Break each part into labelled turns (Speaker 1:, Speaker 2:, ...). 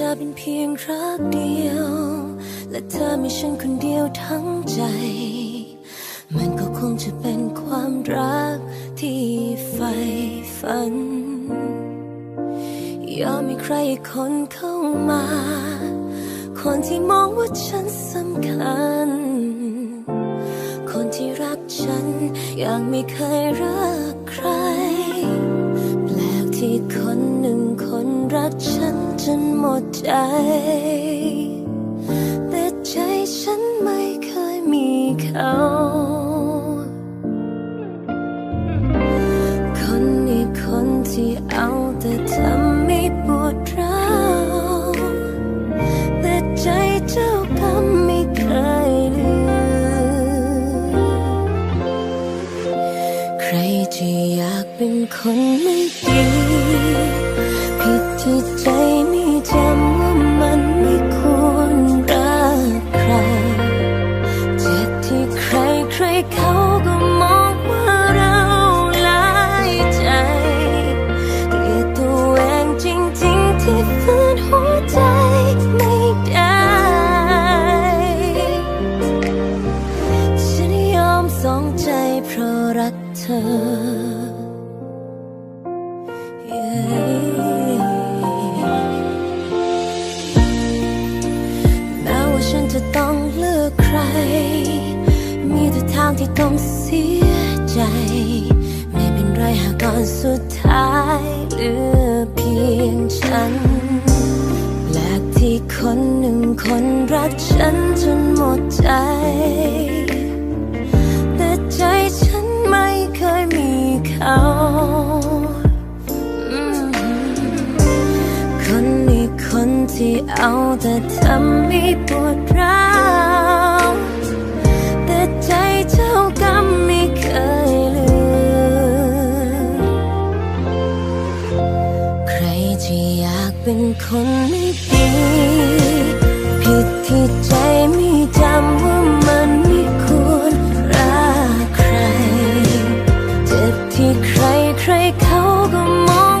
Speaker 1: ธอเป็นเพียงรักเดียว และเธอมีฉันคนเดียวทั้งใจ มันก็คงจะเป็นความรักที่ใฝ่ฝัน ยอมมีใครคนเข้ามา คนที่มองว่าฉันสำคัญ คนที่รักฉันอยังไม่เคยรักใคร ใจ แต่ใจฉันไม่เคยมีเขาคนนี้คนที่เอาแต่ทำให้ปวดร้าวแต่ใจเจ้ากรรมไม่เคยลืมใครจะอยากเป็นคนไม่ดี เธอ แม้ว่าฉันจะต้องเลือกใคร มีแต่ทางที่ต้องเสียใจ ไม่เป็นไรหากตอนสุดท้ายเหลือเพียงฉันแปลกที่คนหนึ่งคนรักฉันจนหมดใจ เอาแต่ทำให้ปวดร้าวแต่ใจเจ้ากรรมไม่เคยลืม ใครที่อยากเป็นคนไม่ดี ผิดที่ใจไม่จำว่ามันไม่ควรรักใคร เจ็บที่ใครใครเขาก็มอง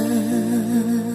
Speaker 1: 了